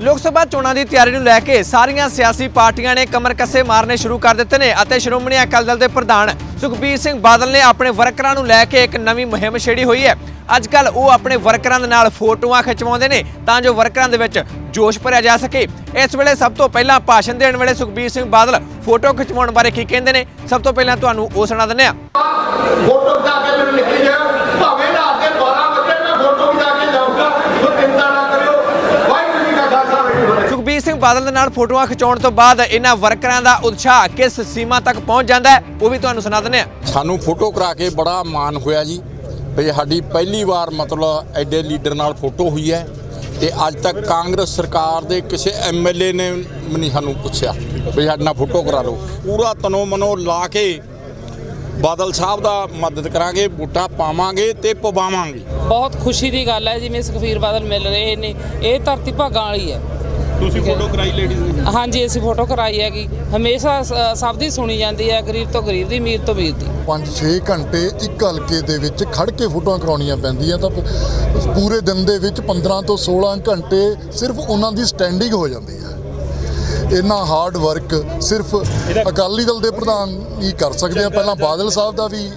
ਲੋਕ ਸਭਾ ਚੋਣਾਂ ਦੀ ਤਿਆਰੀ ਨੂੰ ਲੈ ਕੇ ਸਾਰੀਆਂ ਸਿਆਸੀ ਪਾਰਟੀਆਂ ਨੇ ਕਮਰ ਕੱਸੇ ਮਾਰਨੇ ਸ਼ੁਰੂ ਕਰ ਦਿੱਤੇ ਨੇ ਅਤੇ ਸ਼੍ਰੋਮਣੀ ਅਕਾਲੀ ਦਲ ਦੇ ਪ੍ਰਧਾਨ ਸੁਖਬੀਰ ਸਿੰਘ ਬਾਦਲ ਨੇ ਆਪਣੇ ਵਰਕਰਾਂ ਨੂੰ ਲੈ ਕੇ ਇੱਕ ਨਵੀਂ ਮੁਹਿੰਮ ਛੇੜੀ ਹੋਈ ਹੈ। ਅੱਜ ਕੱਲ ਉਹ ਆਪਣੇ ਵਰਕਰਾਂ ਦੇ ਨਾਲ ਫੋਟੋਆਂ ਖਿਚਵਾਉਂਦੇ ਨੇ ਤਾਂ ਜੋ ਵਰਕਰਾਂ ਦੇ ਵਿੱਚ ਜੋਸ਼ ਭਰਿਆ ਜਾ ਸਕੇ। ਇਸ ਵੇਲੇ ਸਭ ਤੋਂ ਪਹਿਲਾਂ ਭਾਸ਼ਣ ਦੇਣ ਵੇਲੇ ਸੁਖਬੀਰ ਸਿੰਘ ਬਾਦਲ ਫੋਟੋ ਖਿਚਵਾਉਣ ਬਾਰੇ ਕੀ ਕਹਿੰਦੇ ਨੇ? ਸਭ ਤੋਂ ਪਹਿਲਾਂ ਤੁਹਾਨੂੰ ਉਹ ਸੁਣਾ ਦਿੰਦੇ ਹਾਂ। ਫੋਟੋ ਖਿਚਾ ਕੇ ਮੈਨੂੰ ਲਿਖੀ ਜਾਓ। ਭਾਵੇਂ ਬਾਦਲ ਦੇ ਨਾਲ ਫੋਟੋਆਂ ਖਿਚਾਉਣ ਤੋਂ ਬਾਅਦ ਇਹਨਾਂ ਵਰਕਰਾਂ ਦਾ ਉਤਸ਼ਾਹ ਕਿਸ ਸੀਮਾ ਤੱਕ ਪਹੁੰਚ ਜਾਂਦਾ ਹੈ ਉਹ ਵੀ ਤੁਹਾਨੂੰ ਸੁਣਾ ਦਿੰਦੇ ਹਾਂ। ਸਾਨੂੰ ਫੋਟੋ ਕਰਾ ਕੇ ਬੜਾ ਮਾਣ ਹੋਇਆ ਜੀ ਵੀ ਸਾਡੀ ਪਹਿਲੀ ਵਾਰ ਮਤਲਬ ਐਡੇ ਲੀਡਰ ਨਾਲ ਫੋਟੋ ਹੋਈ ਹੈ ਤੇ ਅੱਜ ਤੱਕ ਕਾਂਗਰਸ ਸਰਕਾਰ ਦੇ ਕਿਸੇ ਐਮਐਲਏ ਨੇ ਨਹੀਂ ਸਾਨੂੰ ਪੁੱਛਿਆ ਵੀ ਸਾਡੇ ਨਾਲ ਫੋਟੋ ਕਰਾ ਲਓ। ਪੂਰਾ ਤਨੋ ਮਨੋ ਲਾ ਕੇ ਬਾਦਲ ਸਾਹਿਬ ਦਾ ਮਦਦ ਕਰਾਂਗੇ ਵੋਟਾਂ ਪਾਵਾਂਗੇ ਤੇ ਪਵਾਵਾਂਗੇ। ਬਹੁਤ ਖੁਸ਼ੀ ਦੀ ਗੱਲ ਹੈ ਜਿਵੇਂ ਸੁਖਬੀਰ ਬਾਦਲ ਮਿਲ ਰਹੇ ਨੇ। ਇਹ ਧਰਤੀ ਭਾਗਾਂ ਵਾਲੀ ਹੈ। ਤੁਸੀਂ ਫੋਟੋ ਕਰਾਈ ਲੇਡੀਜ਼ ਦੀ? ਹਾਂਜੀ ਅਸੀਂ ਫੋਟੋ ਕਰਾਈ ਹੈਗੀ। ਹਮੇਸ਼ਾ ਸ- ਸਭ ਦੀ ਸੁਣੀ ਜਾਂਦੀ ਹੈ ਗਰੀਬ ਤੋਂ ਗਰੀਬ ਦੀ ਅਮੀਰ ਤੋਂ ਅਮੀਰ ਦੀ। 5-6 ਘੰਟੇ ਇੱਕ ਹਲਕੇ ਦੇ ਵਿੱਚ ਖੜ ਕੇ ਫੋਟੋਆਂ ਕਰਾਉਣੀਆਂ ਪੈਂਦੀਆਂ ਤਾਂ ਪ- ਪੂਰੇ ਦਿਨ ਦੇ ਵਿੱਚ 15 ਤੋਂ 16 ਘੰਟੇ ਸਿਰਫ ਉਹਨਾਂ ਦੀ ਸਟੈਂਡਿੰਗ ਹੋ ਜਾਂਦੀ ਹੈ। ਇੰਨਾ ਹਾਰਡ ਵਰਕ ਸਿਰਫ ਅਕਾਲੀ ਦਲ ਦੇ ਪ੍ਰਧਾਨ ਹੀ ਕਰ ਸਕਦੇ ਆ। ਪਹਿਲਾਂ ਬਾਦਲ ਸਾਹਿਬ ਦਾ ਵੀ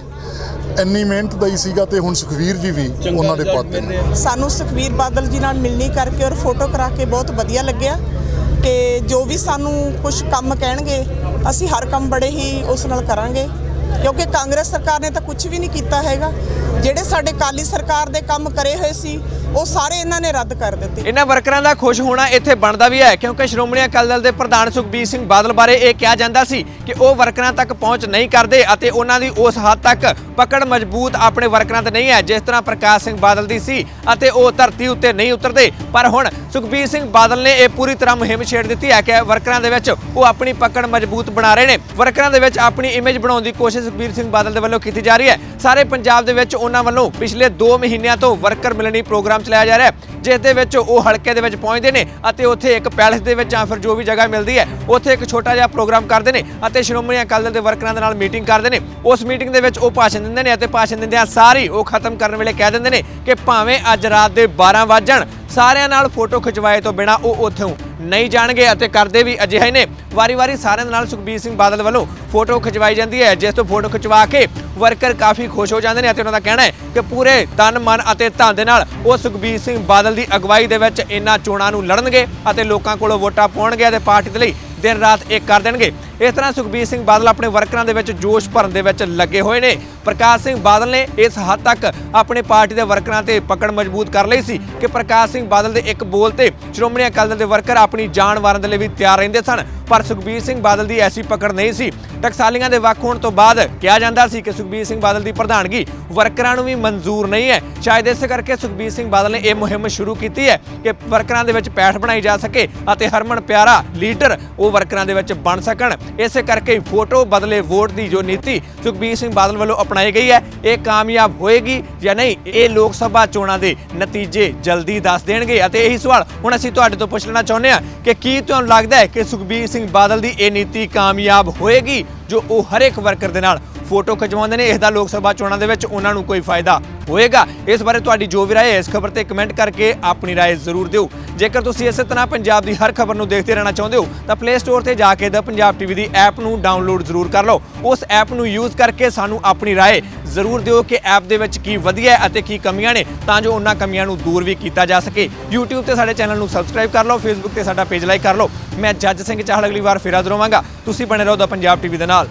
ਇੰਨੀ ਮਿਹਨਤ ਦਾ ਹੀ ਸੀਗਾ ਤੇ ਹੁਣ ਸੁਖਵੀਰ ਜੀ ਵੀ ਉਹਨਾਂ ਦੇ ਪਾਤੇ ਨੇ। ਸਾਨੂੰ ਸੁਖਵੀਰ ਬਾਦਲ ਜੀ ਨਾਲ ਮਿਲਣੀ ਕਰਕੇ ਔਰ ਫੋਟੋ ਕਰਾ ਕੇ ਬਹੁਤ ਵਧੀਆ ਲੱਗਿਆ ਕਿ ਜੋ ਵੀ ਸਾਨੂੰ ਕੁਝ ਕੰਮ ਕਹਿਣਗੇ ਅਸੀਂ ਹਰ ਕੰਮ ਬੜੇ ਹੀ ਉਸ ਨਾਲ ਕਰਾਂਗੇ। ਕਿਉਂਕਿ ਕਾਂਗਰਸ ਸਰਕਾਰ ਨੇ ਤਾਂ ਕੁਝ ਵੀ ਨਹੀਂ ਕੀਤਾ ਹੈਗਾ। ਜਿਹੜੇ ਸਾਡੇ ਕਾਲੀ ਸਰਕਾਰ ਦੇ ਕੰਮ ਕਰੇ ਹੋਏ ਸੀ, ਉਹ ਸਾਰੇ ਇਹਨਾਂ ਨੇ ਰੱਦ ਕਰ ਦਿੱਤੇ। ਇਹਨਾਂ ਵਰਕਰਾਂ ਦਾ ਖੁਸ਼ ਹੋਣਾ ਇੱਥੇ ਬਣਦਾ ਵੀ ਹੈ, ਕਿਉਂਕਿ ਸ਼੍ਰੋਮਣੀ ਅਕਾਲੀ ਦਲ ਦੇ ਪ੍ਰਧਾਨ ਸੁਖਬੀਰ ਸਿੰਘ ਬਾਦਲ ਬਾਰੇ ਇਹ ਕਿਹਾ ਜਾਂਦਾ ਸੀ ਕਿ ਉਹ ਵਰਕਰਾਂ ਤੱਕ ਪਹੁੰਚ ਨਹੀਂ ਕਰਦੇ ਅਤੇ ਉਹਨਾਂ ਦੀ ਉਸ ਹੱਦ ਤੱਕ ਪਕੜ ਮਜ਼ਬੂਤ ਆਪਣੇ ਵਰਕਰਾਂ ਤੇ ਨਹੀਂ ਹੈ, ਜਿਸ ਤਰ੍ਹਾਂ ਪ੍ਰਕਾਸ਼ ਸਿੰਘ ਬਾਦਲ ਦੀ ਸੀ ਅਤੇ ਉਹ ਧਰਤੀ ਉੱਤੇ ਨਹੀਂ ਉਤਰਦੇ। ਪਰ ਹੁਣ ਸੁਖਬੀਰ ਸਿੰਘ ਬਾਦਲ ਨੇ ਇਹ ਪੂਰੀ ਤਰ੍ਹਾਂ ਮੁਹਿੰਮ ਛੇੜ ਦਿੱਤੀ ਹੈ ਕਿ ਵਰਕਰਾਂ ਦੇ ਵਿੱਚ ਉਹ ਆਪਣੀ ਪਕੜ ਮਜ਼ਬੂਤ ਬਣਾ ਰਹੇ ਨੇ। ਵਰਕਰਾਂ ਦੇ ਵਿੱਚ ਆਪਣੀ ਇਮੇਜ ਬਣਾਉਣ ਦੀ ਕੋਸ਼ਿਸ਼ ਸੁਖਬੀਰ ਸਿੰਘ ਬਾਦਲ ਦੇ ਵੱਲੋਂ ਕੀਤੀ ਜਾ ਰਹੀ ਹੈ। ਸਾਰੇ ਪੰਜਾਬ ਦੇ ਵਿੱਚ ਉਹਨਾਂ ਵੱਲੋਂ ਪਿਛਲੇ 2 ਮਹੀਨਿਆਂ ਤੋਂ ਵਰਕਰ ਮਿਲਣੀ ਪ੍ਰੋਗਰਾਮ ਚਲਾਇਆ ਜਾ ਰਿਹਾ ਹੈ, ਜਿਸ ਦੇ ਵਿੱਚ ਉਹ ਹਲਕੇ ਦੇ ਵਿੱਚ ਪਹੁੰਚਦੇ ਨੇ ਅਤੇ ਉੱਥੇ ਇੱਕ ਪੈਲਸ ਦੇ ਵਿੱਚ ਜਾਂ ਫਿਰ ਜੋ ਵੀ ਜਗ੍ਹਾ ਮਿਲਦੀ ਹੈ, ਉੱਥੇ ਇੱਕ ਛੋਟਾ ਜਿਹਾ ਪ੍ਰੋਗਰਾਮ ਕਰਦੇ ਨੇ ਅਤੇ ਸ਼੍ਰੋਮਣੀ ਅਕਾਲੀ ਦਲ ਦੇ ਵਰਕਰਾਂ ਦੇ ਨਾਲ ਮੀਟਿੰਗ ਕਰਦੇ ਨੇ। ਉਸ ਮੀਟਿੰਗ ਦੇ ਵਿੱਚ ਉਹ ਭਾਸ਼ਣ ਦਿੰਦੇ ਨੇ ਅਤੇ ਭਾਸ਼ਣ ਦਿੰਦਿਆਂ ਸਾਰੀ ਉਹ ਖਤਮ ਕਰਨ ਵੇਲੇ ਕਹਿ ਦਿੰਦੇ ਨੇ ਕਿ ਭਾਵੇਂ ਅੱਜ ਰਾਤ ਦੇ 12 ਵਜ ਜਾਣ, ਸਾਰਿਆਂ ਨਾਲ ਫੋਟੋ ਖਿਚਵਾਏ ਤੋਂ ਬਿਨਾ ਉਹ ਉੱਥੋਂ ਨਹੀਂ ਜਾਣਗੇ ਅਤੇ ਕਰਦੇ ਵੀ ਅਜਿਹੇ ਨੇ। ਵਾਰੀ-ਵਾਰੀ ਸਾਰਿਆਂ ਦੇ ਨਾਲ ਸੁਖਬੀਰ ਸਿੰਘ ਬਾਦਲ ਵੱਲੋਂ ਫੋਟੋ ਖਿਚਵਾਈ ਜਾਂਦੀ ਹੈ। ਜਿਸ ਤੋਂ ਫੋਟੋ ਖਿਚਵਾ ਕੇ ਵਰਕਰ ਕਾਫੀ ਖੁਸ਼ ਹੋ ਜਾਂਦੇ ਨੇ ਅਤੇ ਉਹਨਾਂ ਦਾ ਕਹਿਣਾ ਹੈ ਕਿ ਪੂਰੇ ਤਨ, ਮਨ ਅਤੇ ਧਨ ਦੇ ਨਾਲ ਉਹ ਸੁਖਬੀਰ ਸਿੰਘ ਬਾਦਲ ਦੀ ਅਗਵਾਈ ਦੇ ਵਿੱਚ ਇਹਨਾਂ ਚੋਣਾਂ ਨੂੰ ਲੜਨਗੇ ਅਤੇ ਲੋਕਾਂ ਕੋਲੋਂ ਵੋਟਾਂ ਪਾਉਣਗੇ ਅਤੇ ਪਾਰਟੀ ਦੇ ਲਈ ਦਿਨ ਰਾਤ ਇੱਕ ਕਰ ਦੇਣਗੇ। ਇਸ ਤਰ੍ਹਾਂ ਸੁਖਬੀਰ ਸਿੰਘ ਬਾਦਲ ਆਪਣੇ ਵਰਕਰਾਂ ਦੇ ਵਿੱਚ ਜੋਸ਼ ਭਰਨ ਦੇ ਵਿੱਚ ਲੱਗੇ ਹੋਏ ਨੇ। ਪ੍ਰਕਾਸ਼ ਸਿੰਘ ਬਾਦਲ ਨੇ ਇਸ ਹੱਦ ਤੱਕ ਆਪਣੇ ਪਾਰਟੀ ਦੇ ਵਰਕਰਾਂ ਤੇ ਪਕੜ ਮਜ਼ਬੂਤ ਕਰ ਲਈ ਸੀ ਕਿ ਪ੍ਰਕਾਸ਼ ਸਿੰਘ ਬਾਦਲ ਦੇ ਇੱਕ ਬੋਲ ਤੇ ਸ਼੍ਰੋਮਣੀ ਅਕਾਲੀ ਦਲ ਦੇ ਵਰਕਰ ਆਪਣੀ ਜਾਨ ਵਾਰਨ ਦੇ ਲਈ ਵੀ ਤਿਆਰ ਰਹਿੰਦੇ ਸਨ, ਪਰ ਸੁਖਬੀਰ ਸਿੰਘ ਬਾਦਲ ਦੀ ਐਸੀ ਪਕੜ ਨਹੀਂ ਸੀ। ਟਕਸਾਲੀਆਂ ਦੇ ਵੱਖ ਹੋਣ ਤੋਂ ਬਾਅਦ ਕਿਹਾ ਜਾਂਦਾ ਸੀ ਕਿ ਸੁਖਬੀਰ ਸਿੰਘ ਬਾਦਲ ਦੀ ਪ੍ਰਧਾਨਗੀ ਵਰਕਰਾਂ ਨੂੰ ਵੀ ਮਨਜ਼ੂਰ ਨਹੀਂ ਹੈ। ਸ਼ਾਇਦ ਇਸੇ ਕਰਕੇ ਸੁਖਬੀਰ ਸਿੰਘ ਬਾਦਲ ਨੇ ਇਹ ਮੁਹਿੰਮ ਸ਼ੁਰੂ ਕੀਤੀ ਹੈ ਕਿ ਵਰਕਰਾਂ ਦੇ ਵਿੱਚ ਪੈਠ ਬਣਾਈ ਜਾ ਸਕੇ ਅਤੇ ਹਰਮਨ ਪਿਆਰਾ, ਲੀਡਰ ਉਹ ਵਰਕਰਾਂ ਦੇ ਵਿੱਚ ਬਣ ਸਕਣ। ਇਸੇ ਕਰਕੇ ਫੋਟੋ ਬਦਲੇ ਵੋਟ ਦੀ ਜੋ ਨੀਤੀ ਸੁਖਬੀਰ ਸਿੰਘ ਬਾਦਲ ਵੱਲੋਂ ਅਪਣਾਈ ਗਈ ਹੈ, ਇਹ ਕਾਮਯਾਬ ਹੋਏਗੀ ਜਾਂ ਨਹੀਂ, ਇਹ ਲੋਕ ਸਭਾ ਚੋਣਾਂ ਦੇ ਨਤੀਜੇ ਜਲਦੀ ਦੱਸ ਦੇਣਗੇ। ਅਤੇ ਇਹੀ ਸਵਾਲ ਹੁਣ ਅਸੀਂ ਤੁਹਾਡੇ ਤੋਂ ਪੁੱਛ ਲੈਣਾ ਚਾਹੁੰਦੇ ਹਾਂ ਕਿ ਕੀ ਤੁਹਾਨੂੰ ਲੱਗਦਾ ਹੈ ਕਿ ਸੁਖਬੀਰ ਸਿੰਘ ਬਾਦਲ ਦੀ ਇਹ ਨੀਤੀ ਕਾਮਯਾਬ ਹੋਏਗੀ, ਜੋ ਉਹ ਹਰ ਇੱਕ ਵਰਕਰ ਦੇ ਨਾਲ ਫੋਟੋ ਖਿਚਵਾਉਂਦੇ ਨੇ ਇਸ ਦਾ ਲੋਕ ਸਭਾ ਚੋਣਾਂ ਦੇ ਵਿੱਚ ਉਹਨਾਂ ਨੂੰ ਕੋਈ ਫਾਇਦਾ ਹੋਏਗਾ। ਇਸ ਬਾਰੇ ਤੁਹਾਡੀ ਜੋ ਵੀ ਰਾਏ ਹੈ, ਇਸ ਖਬਰ ਤੇ ਕਮੈਂਟ ਕਰਕੇ ਆਪਣੀ ਰਾਏ ਜ਼ਰੂਰ ਦਿਓ। ਜੇਕਰ ਤੁਸੀਂ ਇਸੇ ਤਰ੍ਹਾਂ ਪੰਜਾਬ ਦੀ ਹਰ ਖਬਰ ਨੂੰ ਦੇਖਦੇ ਰਹਿਣਾ ਚਾਹੁੰਦੇ ਹੋ, ਤਾਂ ਪਲੇ ਸਟੋਰ ਤੇ ਜਾ ਕੇ ਦ ਪੰਜਾਬ ਟੀਵੀ ਦੀ ਐਪ ਨੂੰ ਡਾਊਨਲੋਡ ਜ਼ਰੂਰ ਕਰ ਲਓ। ਉਸ ਐਪ ਨੂੰ ਯੂਜ਼ ਕਰਕੇ ਸਾਨੂੰ ਆਪਣੀ ਰਾਏ ਜ਼ਰੂਰ ਦਿਓ ਕਿ ਐਪ ਦੇ ਵਿੱਚ ਕੀ ਵਧੀਆ ਹੈ ਅਤੇ ਕੀ ਕਮੀਆਂ ਨੇ, ਤਾਂ ਜੋ ਉਹਨਾਂ ਕਮੀਆਂ ਨੂੰ ਦੂਰ ਵੀ ਕੀਤਾ ਜਾ ਸਕੇ। YouTube ਤੇ ਸਾਡੇ ਚੈਨਲ ਨੂੰ ਸਬਸਕ੍ਰਾਈਬ ਕਰ ਲਓ, Facebook ਤੇ ਸਾਡਾ ਪੇਜ ਲਾਈਕ ਕਰ ਲਓ। ਮੈਂ ਜੱਜ ਸਿੰਘ ਚਾਹਲ ਅਗਲੀ ਵਾਰ ਫਿਰ ਹਾਜ਼ਰ ਹੋਵਾਂਗਾ। ਤੁਸੀਂ ਬਣੇ ਰਹੋ ਦਾ ਪੰਜਾਬ ਟੀਵੀ ਦੇ ਨਾਲ।